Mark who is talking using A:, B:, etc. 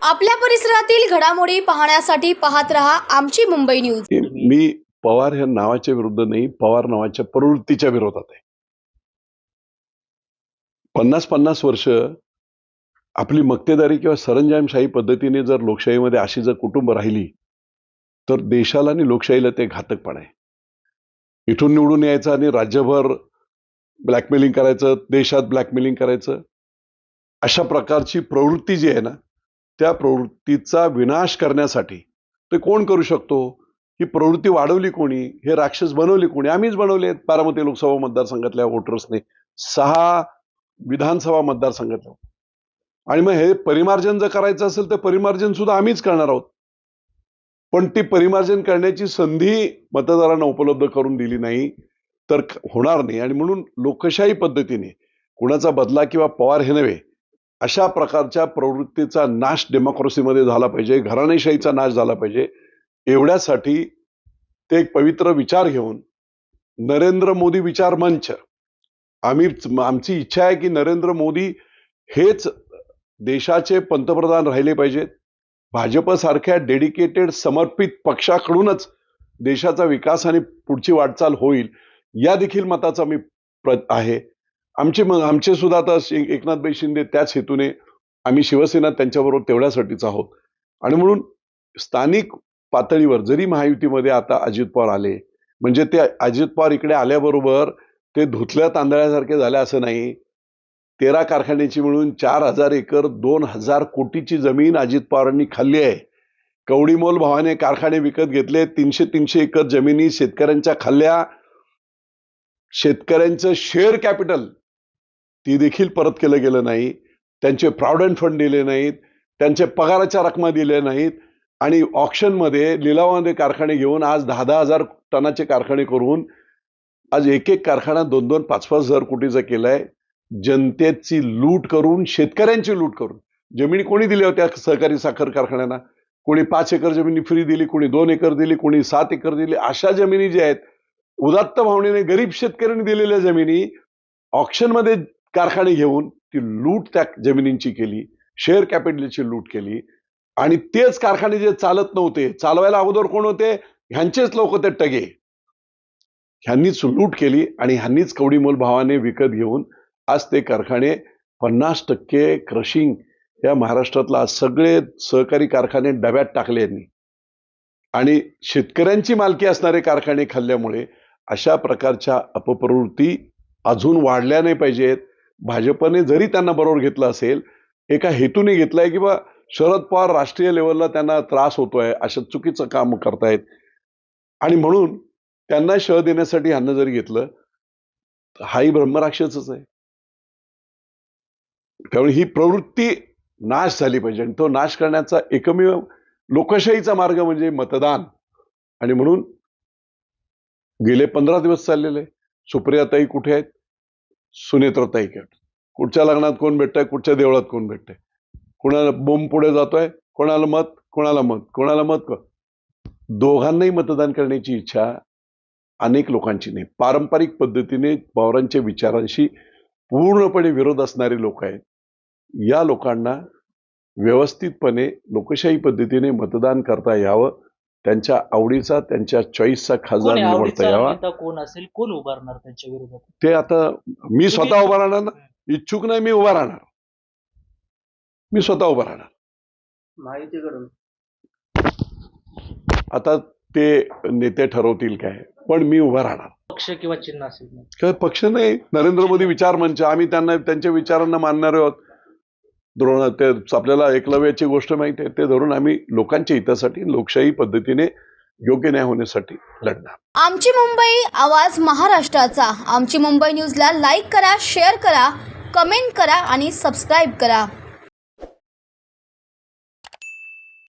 A: आपल्या परिसरातील घडामोडी पाहण्यासाठी पाहत रहा आमची मुंबई न्यूज.
B: मी पवार ह्या नावाच्या विरुद्ध नाही पवार नावाच्या प्रवृत्तीच्या विरोधात आहे. पन्नास पन्नास वर्ष आपली मक्तेदारी किंवा सरंजामशाही पद्धतीने जर लोकशाहीमध्ये अशी जर कुटुंब राहिली तर देशाला आणि लोकशाहीला ते घातकपण आहे. इथून निवडून यायचं आणि राज्यभर ब्लॅकमेलिंग करायचं देशात ब्लॅकमेलिंग करायचं. अशा प्रकारची प्रवृत्ती जी आहे ना त्या प्रवृत्तीचा विनाश करण्यासाठी ते कोण करू शकतो? ही प्रवृत्ती वाढवली कोणी? हे राक्षस बनवली कोणी? आम्हीच बनवले आहेत बारामती लोकसभा मतदारसंघातल्या वोटर्सने सहा विधानसभा मतदारसंघातल्या. आणि मग हे परिमार्जन जर करायचं असेल तर परिमार्जन सुद्धा आम्हीच करणार आहोत. पण ती परिमार्जन करण्याची संधी मतदारांना उपलब्ध करून दिली नाही तर होणार नाही. आणि म्हणून लोकशाही पद्धतीने कुणाचा बदला किंवा पवार हे नव्हे अशा प्रकारच्या प्रवृत्तीचा नाश डेमोक्रेसीमध्ये झाला पाहिजे घराणेशाहीचा नाश झाला पाहिजे एवढ्यासाठी ते एक पवित्र विचार घेऊन नरेंद्र मोदी विचार मंच. आम्ही आमची इच्छा आहे की नरेंद्र मोदी हेच देशाचे पंतप्रधान राहिले पाहिजेत भाजपसारख्या डेडिकेटेड समर्पित पक्षाकडूनच देशाचा विकास आणि पुढची वाटचाल होईल या देखील मताचा मी प्र आहे. आमचे मग आमचे सुद्धा आता एकनाथबाई शिंदे त्याच हेतूने आम्ही शिवसेना त्यांच्याबरोबर तेवढ्यासाठीच आहोत. आणि म्हणून स्थानिक पातळीवर जरी महायुतीमध्ये आता अजित पवार आले म्हणजे ते अजित पवार इकडे आल्याबरोबर ते धुतल्या तांदळासारखे झाले असं नाही. तेरा कारखान्याची मिळून चार हजार एकर दोन हजार कोटीची जमीन अजित पवारांनी खाल्ली आहे. कवडीमोल भावाने कारखाने विकत घेतले तीनशे तीनशे एकर जमिनी शेतकऱ्यांच्या खाल्ल्या. शेतकऱ्यांचं शेअर कॅपिटल ती देखील परत केलं गेलं नाही. त्यांचे प्रॉव्हिडंट फंड दिले नाहीत. त्यांचे पगाराच्या रकमा दिल्या नाहीत. आणि ऑप्शनमध्ये लिलावामध्ये कारखाने घेऊन आज दहा दहा हजार टनाचे कारखाने करून आज एक एक कारखाना दोन दोन पाच पाच हजार कोटीचा केला आहे जनतेची लूट करून शेतकऱ्यांची लूट करून. जमिनी कोणी दिल्या होत्या सहकारी साखर कारखान्यांना कोणी पाच एकर जमिनी फ्री दिली कोणी दोन एकर दिली कोणी सात एकर दिली. अशा जमिनी ज्या आहेत उदात्त भावनेने गरीब शेतकऱ्यांनी दिलेल्या जमिनी ऑप्शनमध्ये कारखाने घेऊन ती लूट त्या जमिनींची केली शेअर कॅपिटलची लूट केली. आणि तेच कारखाने जे चालत नव्हते चालवायला अगोदर कोण होते? ह्यांचेच लोक होते टगे. ह्यांनीच लूट केली आणि ह्यांनीच कवडीमोल भावाने विकत घेऊन आज ते कारखाने पन्नास टक्के क्रशिंग या महाराष्ट्रातला सगळे सहकारी कारखाने डब्यात टाकले यांनी. आणि शेतकऱ्यांची मालकी असणारे कारखाने खाल्ल्यामुळे अशा प्रकारच्या अपप्रवृत्ती अजून वाढल्या नाही पाहिजेत. भाजपने जरी त्यांना बरोबर घेतलं असेल एका हेतूने घेतलाय की बा शरद पवार राष्ट्रीय लेवलला त्यांना त्रास होतोय अशा चुकीचं काम करतायत. आणि म्हणून त्यांना शह देण्यासाठी ह्यांना जरी घेतलं हाही ब्रह्मराक्षसच आहे. त्यामुळे ही प्रवृत्ती नाश झाली पाहिजे. आणि तो नाश करण्याचा एकमेव लोकशाहीचा मार्ग म्हणजे मतदान. आणि म्हणून गेले पंधरा दिवस चाललेले. सुप्रियाताई कुठे आहेत? सुनेत्रताई काय कुठच्या लग्नात कोण भेटतंय? कुठच्या देवळात कोण भेटतंय? कोणाला बोंब पुढे जातोय? कोणाला मत? कोणाला मत? कोणाला मत दोघांनाही मतदान करण्याची इच्छा अनेक लोकांची नाही. पारंपरिक पद्धतीने पवारांच्या विचारांशी पूर्णपणे विरोध असणारे लोक आहेत. या लोकांना व्यवस्थितपणे लोकशाही पद्धतीने मतदान करता यावं. त्यांच्या आवडीचा त्यांच्या चॉईसचा खासदार? निवडता यावा.
C: नेता कोण असेल कोण उभारणार त्यांच्या विरोधात?
B: ते आता मी स्वतः उभा राहणार ना? इच्छुक नाही मी उभा राहणार. मी स्वतः उभा राहणार.
C: माहितीकडून.
B: आता ते नेते ठरवतील काय पण मी उभा राहणार.
C: पक्ष किंवा चिन्ह असेल
B: पक्ष नाही? नरेंद्र मोदी विचार मंच आम्ही त्यांना त्यांच्या विचारांना मानणारे आहोत. द्रोण ते आपल्याला एकलव्याची गोष्ट माहिती आहे ते धरून आम्ही लोकांच्या हितासाठी लोकशाही पद्धतीने योग्य न्याय होण्यासाठी लढणार.
A: आमची मुंबई आवाज महाराष्ट्राचा. आमची मुंबई न्यूजला लाईक करा शेअर करा कमेंट करा आणि सबस्क्राईब करा.